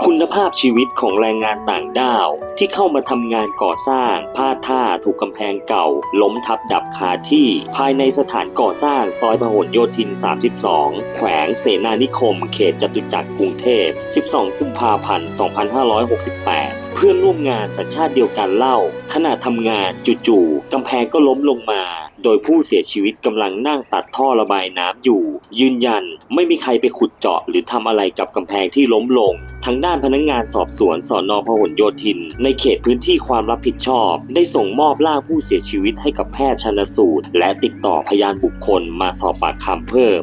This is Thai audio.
คุณภาพชีวิตของแรงงานต่างด้าวที่เข้ามาทำงานก่อสร้างพลาดท่าถูกกำแพงเก่า ล้มทับดับคาที่ ภายในสถานก่อสร้างซอยพหลโยธิน 32 แขวงเสนานิคม เขตจตุจักรกรุงเทพ 12 กุมภาพันธ์ 2568 เพื่อนร่วมงานสัญชาติเดียวกันเล่า ขณะทำงานจู่ๆกำแพงก็ล้มลงมาโดยผู้เสียชีวิตกำลังนั่งตัดท่อระบายน้ำอยู่ ยืนยันไม่มีใครไปขุดเจาะหรือทำอะไรกับกำแพงที่ล้มลง ทางด้านพนักงงานสอบสวนสอนอพหลโยธิน ในเขตพื้นที่ความรับผิดชอบ ได้ส่งมอบร่างผู้เสียชีวิตให้กับแพทย์ชันสูตร และติดต่อพยานบุคคลมาสอบปากคำเพิ่ม